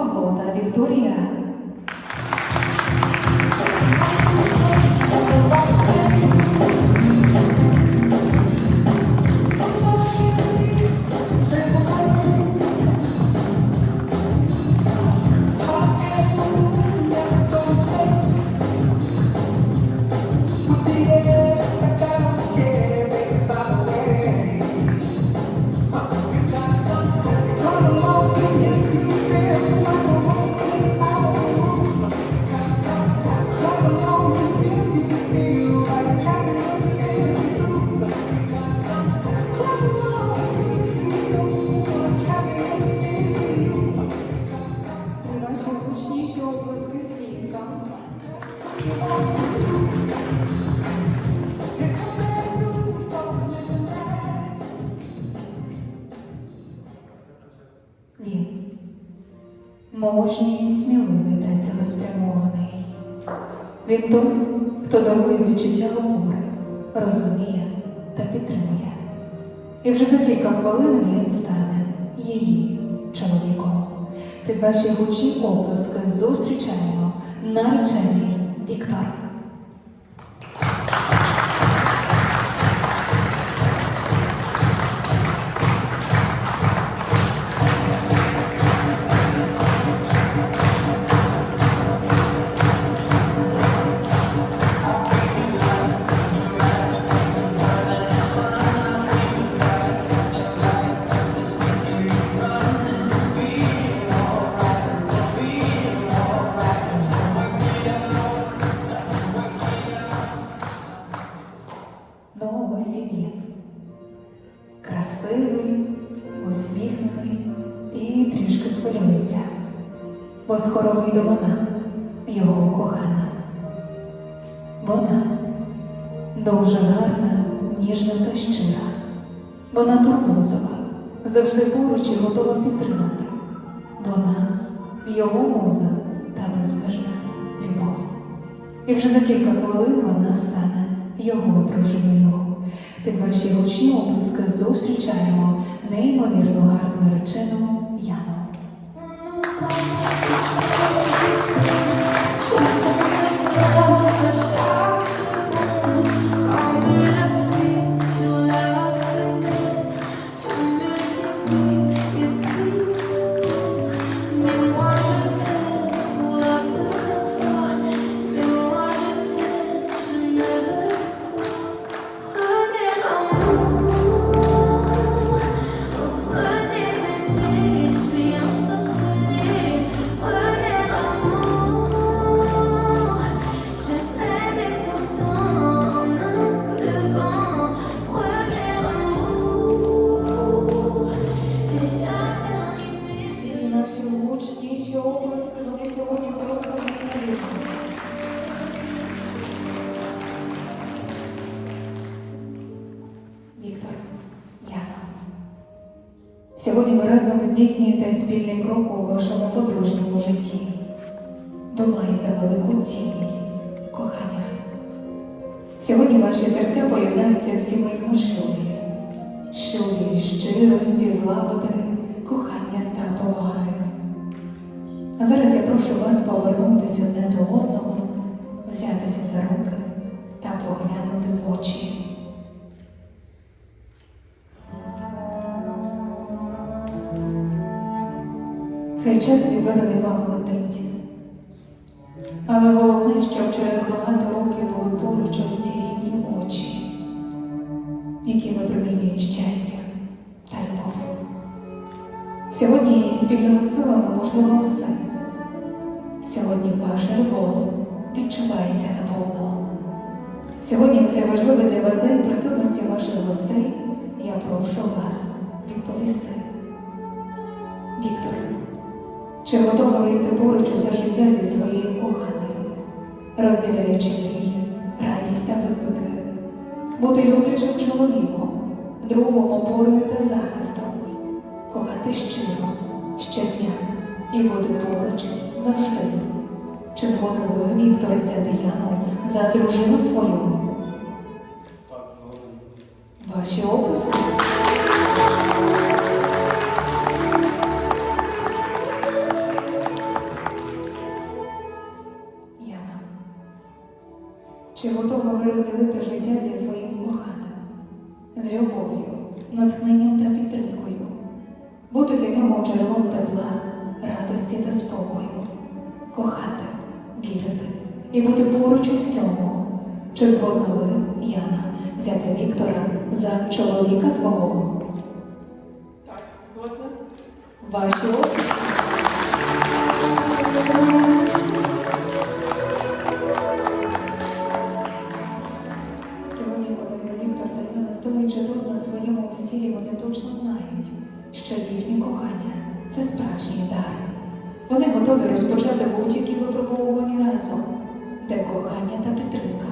favor da Victoria. Він той, хто дарує відчуття опори, розуміє та підтримує. І вже за кілька хвилин він стане її чоловіком. Під ваші гучні оплески зустрічаємо наречений Віктор. Дуже гарна, ніжна та щира. Вона турботова, завжди поруч і готова підтримати. Вона його муза та безмежна любов. І вже за кілька хвилин вона стане його дружиною. Під ваші гучні оплески зустрічаємо неймовірно гарну наречену Яну. Здійснюєте спільний крок у вашому подружньому житті. Ви маєте велику цінність, кохання. Сьогодні ваші серця поєднаються в сімейному шлюбі. Шлюбі щирості, злагоди, кохання та поваги. А зараз я прошу вас повернутися одне до одного, взятися за руки та поглянути в очі. Час відведений вам летить. Але головне, щоб через багато років були поруч ось ці рідні очі, які випромінюють щастя та любов. Сьогодні спільними силами можливо все. Сьогодні ваша любов відчувається наповно. Сьогодні в цей важливий для вас день присутності ваших гостей я прошу вас відповісти. Віктор, чи готовий йти поруч усе життя зі своєю коханою, розділяючи мрії, радість та виклики, бути люблячим чоловіком, другом опорою та захистом, кохати щиро, щодня і бути поруч завжди. Чи згоден ви, Віктор, взяти Яну за дружину свою? Ваші описи? Джерелом тепла, радості та спокою, кохати, вірити і бути поруч у всьому. Чи згодна ви, Яна, взяти Віктора за чоловіка свого? Так, згодна. Ваші описи. Це справжній дар. Вони готові розпочати будь-які випробовування разом, де кохання та підтримка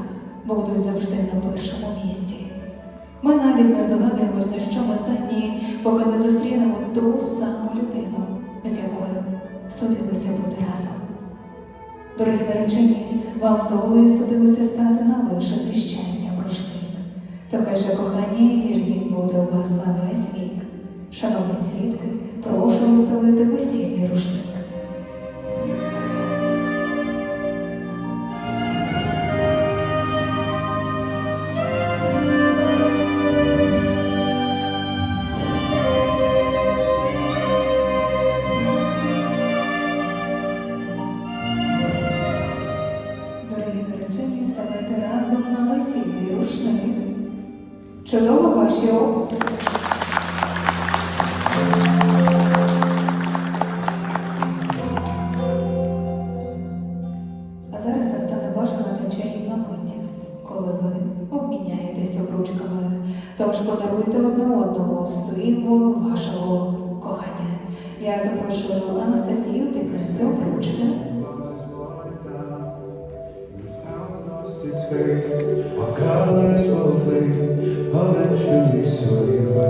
будуть завжди на першому місці. Ми навіть не здогадуємось, на що ми здатні, поки не зустрінемо ту саму людину, з якою судилися бути разом. Дорогі наречені, вам долею судилося стати на вишитий щастям рушник. То хай же кохання і вірність буде у вас на весь вік. Шановні свідки, прошу розстелити весільний рушник. Бажана та чарівна мить, коли ви обміняєтеся обручками. Тож подаруйте одне одному символ вашого кохання. Я запрошую Анастасію піднести обручки. Our colors will fade, eventually sway for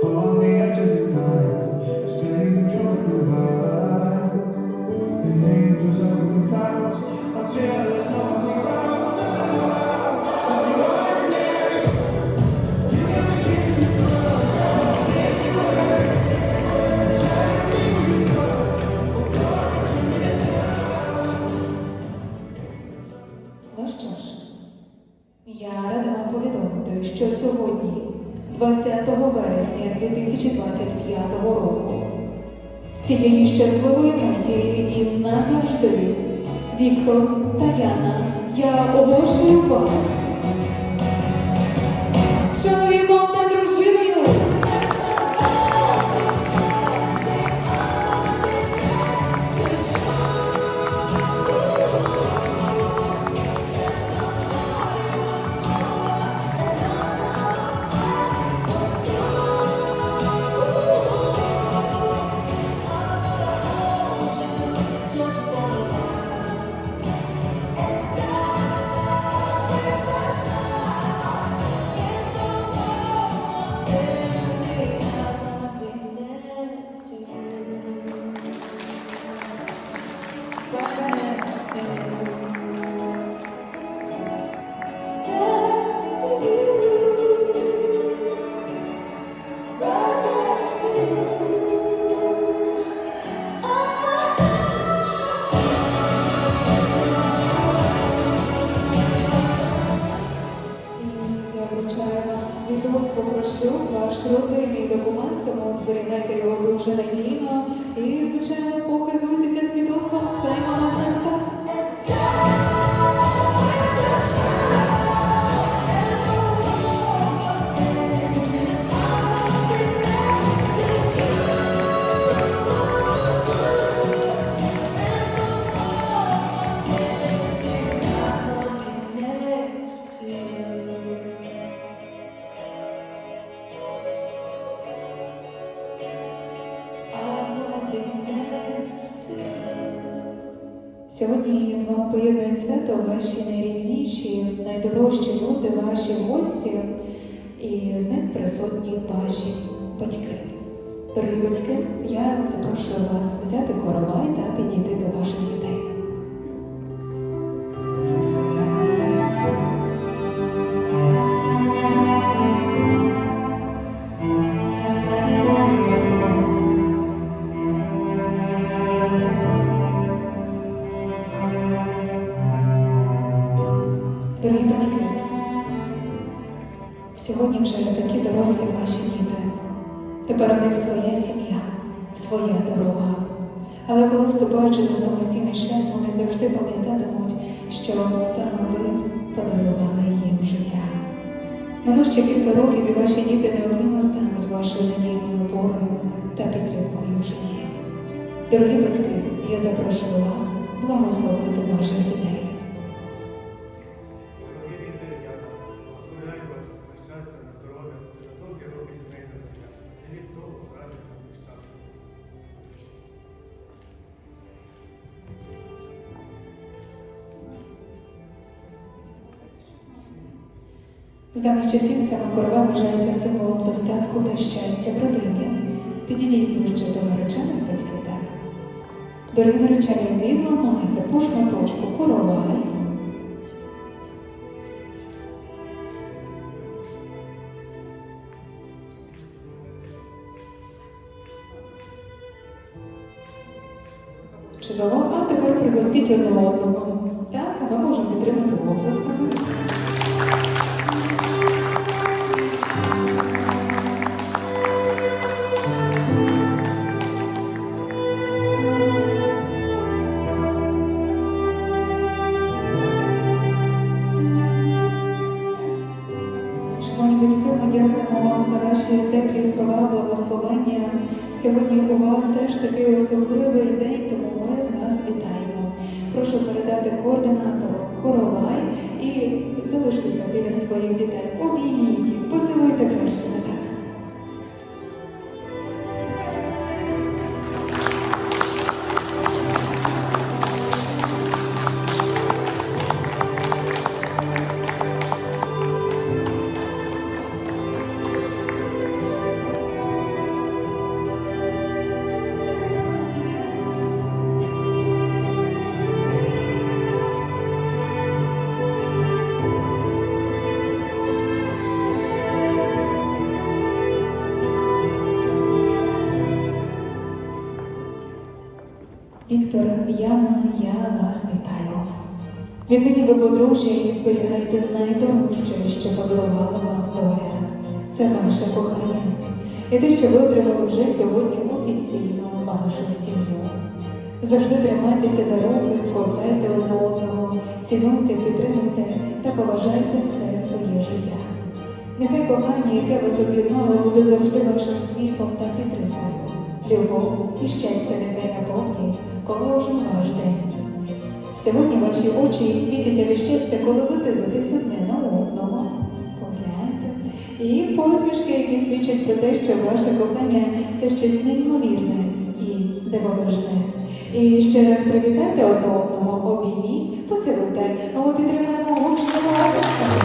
On the edge of the night, staying drunk in the angels up in the clouds are jealous. Цієї щасливої миті і назавжди Віктор та Яна, я оголошую вас. Чоловіком тому зберігайте його дуже надійно. І, звичайно, похизуйтеся свідоцтвом. В Сьогодні з вами поєднують свято ваші найрідніші, найдорожчі люди, ваші гості, і з них присутні ваші батьки. Дорогі батьки, я запрошую вас взяти коровай та підійти до ваших дітей. Саме ви подарували їм життя. Минуть ще кілька років і ваші діти неодмінно стануть вашою надійною опорою та підтримкою в житті. Дорогі батьки, я запрошую вас благословити ваших дітей. З давніх часів саме корова вважається символом достатку та щастя в родині. Підійдіть ближче до наречених батьків так. Дорогі наречені, ви ламаєте по шматочку коровай. Чудово, а тепер пригостіть одне одного. Їх, поцілуйте Віктор, Яна, я вас вітаю. Віднині ви подружжя і зберігайте найдорожче, що подарувала вам доля. Це ваше кохання. І те, що ви отримали вже сьогодні офіційно вашу сім'ю. Завжди тримайтеся за руки, кохайте одне одного, цінуйте, підтримуйте та поважайте все своє життя. Нехай кохання, яке вас об'єднало, буде завжди вашим світлом та підтримкою. Любов і щастя нехай наповнюють кожен ваш день. Сьогодні ваші очі світяться від коли ви дивитесь одне на одного. Погляньте. І посмішки, які свідчать про те, що ваше кохання це щось неймовірне і дивовижне. І ще раз привітайте одне одного, обійміть, поцілуйте, а ми підтримаємо гучними оплесками.